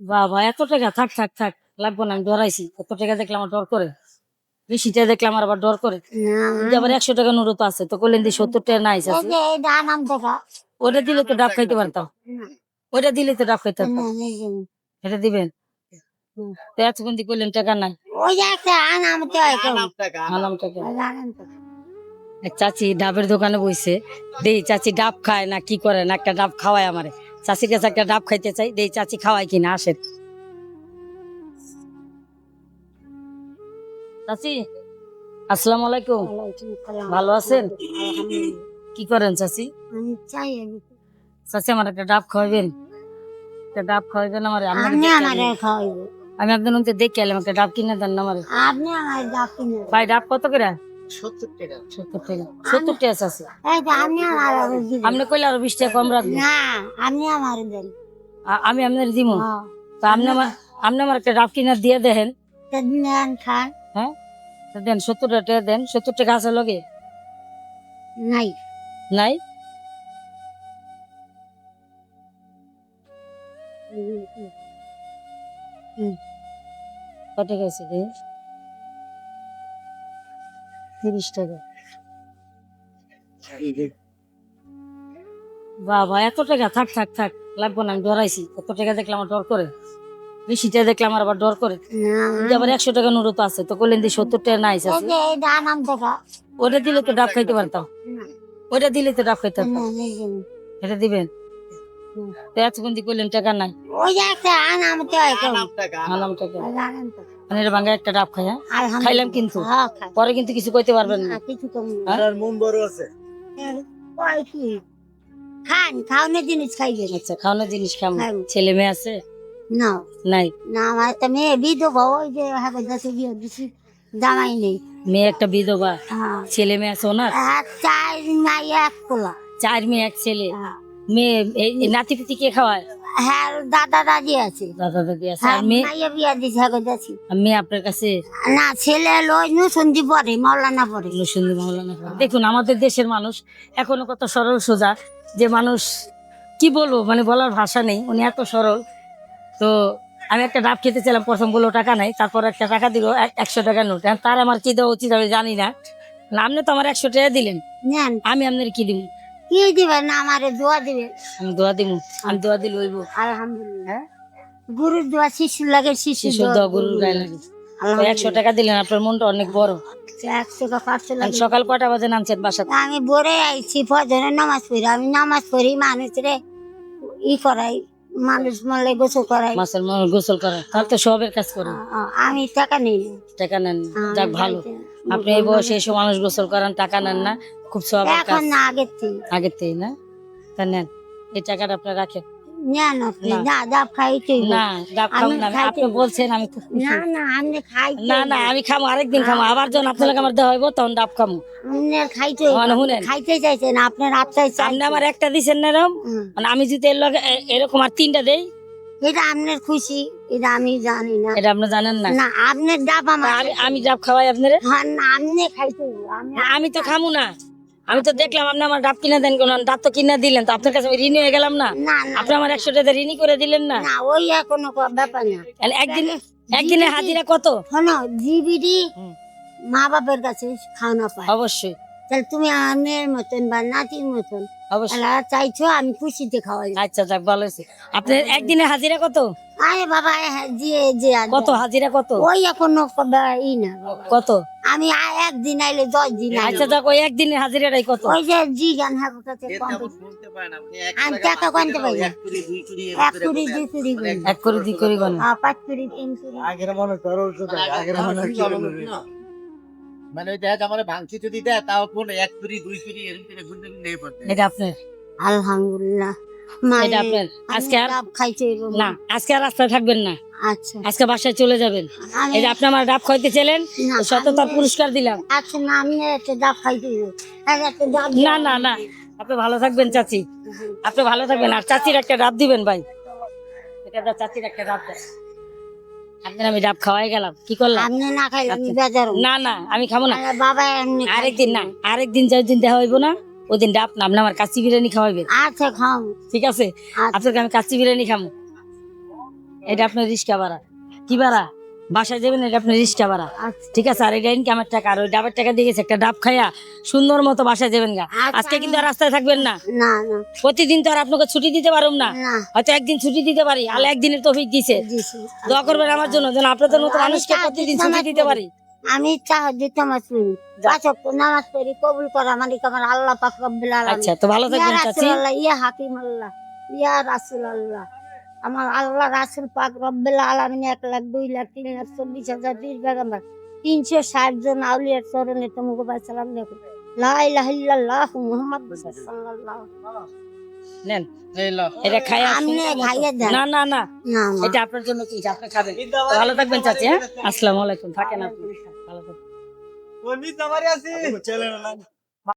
বাবা এত টাকা থাক থাক থাক লাগবো না আমি ডরাইছি এত টাকা দেখলে আমার ডর করে। বেশিটা দেখলে আমার আবার ডর করে। আবার একশো টাকা নুরো তো আছে তো করলেন দিয়ে সত্তর টাকা নাই আছে। নাম দেখা ওটা দিলে তো ডাব খাইতে পারতাম। ওটা দিলে তো ডাব খাইতে পারতাম। এটা দিবেন? তো এতক্ষণ দিয়ে করলেন টাকা নাই। চাচি ডাবের দোকানে বইছে দেই চাচি ডাব খায় না কি করে না একটা ডাব খাওয়ায় আমারে। চাচির কাছে একটা ডাব খাইতে চাই দেই চাচি খাওয়ায় কিনা আসেন। চাচি আসসালামু আলাইকুম। ভালো আছেন? কি করেন চাচি? চাচি আমার একটা ডাব খাওয়াবেন একটা ডাব খাওয়াবেন আমার আমি একদিন দেখে এলাম একটা ডাব কিনে দেন না আমারে। ভাই ডাব কত করে? টাকা। টাকা। টাকা এই আপনি কইলে আরও বিশ টাকা কম রাখবেন না আপনি আমার দেন। আমি আপনার দিব হ্যাঁ তো আপনি আমার আপনি আমার একটা ডাব কিনা দিয়ে দেখেন। তা নেন খান। হ্যাঁ? দেন সত্তর টাকা দেন। সত্তর টাকা আছে লগে? নাই। নাই? কত টাকা আছে রে? তিরিশ টাকা। বাবা এত টাকা? থাক থাক থাক লাগবো না আমি ডরাইছি এত টাকা দেখলে আমার ডর করে। বেশিটা দেখলে আমার আবার ডর করে। আবার একশো টাকা নুরো তো আছে তো করলেন দিয়ে সত্তর টাকা নাই আছে ওটা দিলে তো ডাব খাইতে পারতাম। ওটা দিলে তো ডাব খাইতে পারতাম। এটা দিবেন? এতক্ষণ দিয়ে করলেন টাকা নাই। ওই আনাম টাকা। মানে এটা ভাঙ্গা একটা ডাব খাই হ্যাঁ আলহামদুলিল্লাহ খাইলাম কিন্তু। হ্যাঁ পরে কিন্তু কিছু কইতে পারবেন না। না, কিছু কম। হ্যাঁ? আর মন বড় আছে। খান খাওয়ানোর জিনিস খাইবেন আচ্ছা খাওয়ানোর জিনিস খাম। ছেলে মেয়ে আছে? না। নাই? না আমার তো মেয়ে বিধবা ওই যে হ্যাঁ দশে বিয়ে দিছি জামাই নেই। মেয়ে একটা বিধবা? হ্যাঁ। ছেলে মেয়ে আছে ওনার? চার নাই এক চার মেয়ে এক ছেলে? হ্যাঁ। মেয়ে এই নাতি পুতি কে খাওয়ায়? হ্যাঁ দাদা দাদি আছে। দাদা দাদি আছে। হ্যাঁ আর মেয়ে? মাইয়া বিয়া দিছে হ্যাঁ যাচ্ছি। আর মেয়ে আপনার কাছে? না ছেলে লই নু সন্ধি পরে মাওলানা পরে। সুন্দর মাওলানা খাওয়ায়। দেখুন আমাদের দেশের মানুষ এখনও কত সরল সোজা যে মানুষ কি বলব মানে বলার ভাষা নেই উনি এত সরল। তো আমি একটা ডাব খেতে চাইলাম প্রথম বলল টাকা নাই তারপর একটা টাকা দিল একশো টাকা নোট। তার আমার কি দেওয়া উচিত আমি জানি না। না, আপনি তো আমার একশো টাকা দিলেন। আমি আপনার কি দিব? কি দিবেন না আমারে দোয়া দিবেন আমি দোয়া দিব আমি দোয়া দিলে হইব। আলহামদুলিল্লাহ। গুরুর দোয়া শিশু লাগে শিশু শিশুর দোয়া গরুর গায়ে লাগে। একশো টাকা দিলেন আপনার মনটা অনেক বড়। সকাল কটা বাজে নামছেন বাসা আমি বরে আইছি ফজরে নামাজ পড়ি। আমি নামাজ পড়ি মানুষরে ই করাই মানুষ মরলে গোসল করাই মাসের মনে গোসল করে তাহলে তো সবের কাজ করে আমি টাকা নেই। টাকা নেন। যাক ভালো। বাড়িতে- আপনি এই বয়সে এসব মানুষ গোসল করেন টাকা নেন না খুব এখন না আগের থেকে আগের থেকে না? তা নেন এই টাকাটা আপনি রাখেন। আমি না। আমি- খাইতে আপনি বলছেন আমি না না আপনি খাইতে না না আমি খামো আরেকদিন খামো আবার যখন আপনার আমার দেওয়া হইব তখন ডাব খামো। খাইতে খাইতে চাইছেন আপনার আপনার আমার একটা না এরকম মানে আমি যদি এর লগে এরকম আর তিনটা দেই এটা আপনার খুশি এটা আমি জানি না। এটা আপনি জানেন না? না আপনার ডাব আমার আমি আমি ডাব খাওয়াই আপনারে? হ্যাঁ না আপনি খাইতে আমি আমি তো খামু না। আমি তো দেখলাম আপনি আমার ডাব কিনে দেন কোন ডাব তো কিনে দিলেন তো আপনার কাছে আমি ঋণী হয়ে গেলাম না? আপনি আমার একশো টাকা ঋণী করে দিলেন না? না ওই কোনো ব্যাপার না। একদিন একদিনে হাজিরা কত? শোনো জিবিডি মা বাপের কাছে খাওয়ানো পায়। অবশ্যই। তাহলে তুমি আমার মতন বা নাতির মতন অবশ্যই। চাইছো আমি খুশিতে খাওয়াই। আচ্ছা যাক ভালো হয়েছে। আপনার একদিনে হাজিরা কত? আরে বাবা হ্যাঁ, যে যে কত হাজিরা কত? ওই ক- ই না কত? আমি একদিন আইলে দশ দিন। আচ্ছা যাক ওই একদিনের হাজিরাটাই কত? ওই যে জি গান হাঁকু কাছে এতে কম। আবার শুনতে পায় না আপনি এক আমি টাকা পাঁচ পারি না। এক কুড়ি দুই কুড়ি এক কুড়ি দুই কুড়ি করে। করে পাঁচ কুড়ি তিন কুড়ি। আগের মনে করো আগের মনে মানে ওই দেখ আমার ভাঙছি যদি দেয় তাও কোন এক দুই কুড়ি এর ভিতরে ঘুরতে নেই পড়তে। এটা আপনার? আলহামদুলিল্লাহ। এটা আপনার? আজকে আর না আজকে আর রাস্তায় থাকবেন না। আচ্ছা। আজকে বাসায় চলে যাবেন। এই যে আপনি আমার ডাব খাইতে চাইলেন না, তো শততার আমি- পুরস্কার দিলাম। আচ্ছা না আমি একটা ডাব খাইতে হইবো। একটা ডাব না না না। আপনি ভালো থাকবেন চাচি। আপনি ভালো থাকবেন। আর চাচির একটা ডাব দিবেন ভাই। এটা চাচির একটা ডাব দেন আপনার আমি ডাব খাওয়াই গেলাম। কি করলাম? আপনি না খাইলে আমি। বেজার হব। না না আমি খাব না। আরে বাবা এমনি আরেকদিন না আরেকদিন যেদিন দেখা হইব না। ওই দিন ডাব না আপনি আমার কাচ্চি বিরিয়ানি খাওয়াইবেন। আচ্ছা খাও ঠিক আছে? আচ্ছা। আপনাকে আমি কাচ্চি বিরিয়ানি খাব এটা আপনার রিক্সা ভাড়া। কি ভাড়া? বাসায় যাবেন এটা আপনার রিক্সা ভাড়া। আচ্ছা। ঠিক আছে আর এটা ইনকামের টাকা আর ওই ডাবের টাকা দিয়ে গেছে একটা ডাব খাইয়া সুন্দর মতো বাসায় যাবেন গা। আচ্ছা, আজকে কিন্তু আর রাস্তায় থাকবেন না। প্রতিদিন তো আর আপনাকে ছুটি দিতে পারুম না। হয়তো একদিন ছুটি দিতে পারি আলে একদিনের তফিক দিছে। দোয়া করবেন আমার জন্য যেন আপনাদের মতো মানুষকে প্রতিদিন ছুটি দিতে পারি। আমি পাঁচ নামাজ পড়ি। কবুল করা মালিক আমার আল্লাহ পাক রব্বুল আলামিন। আচ্ছা তো ভালো থাকবেন চাচি। ইয়া হাকিম আল্লাহ ইয়া রাসূল আল্লাহ আমার আল্লাহ রাসূল পাক রব্বুল আলামিন এক লাখ দুই লাখ তিন লাখ চল্লিশ হাজার বিশ বেগম্বর তিনশো ষাট জন আউলিয়ার চরণে তোমাকে ভাই সালাম দেখো। লা ইলাহা ইল্লাল্লাহ মুহাম্মদ নেন। এটা খাইয়া আপনি সুন্দর মতো- খাইয়ে দেন। না না না। না এটা আপনার জন্য কি আপনি খাবেন। ভালো থাকবেন চাচি হ্যাঁ? আসসালামু আলাইকুম। থাকেন আপনি। ভালো থাকবেন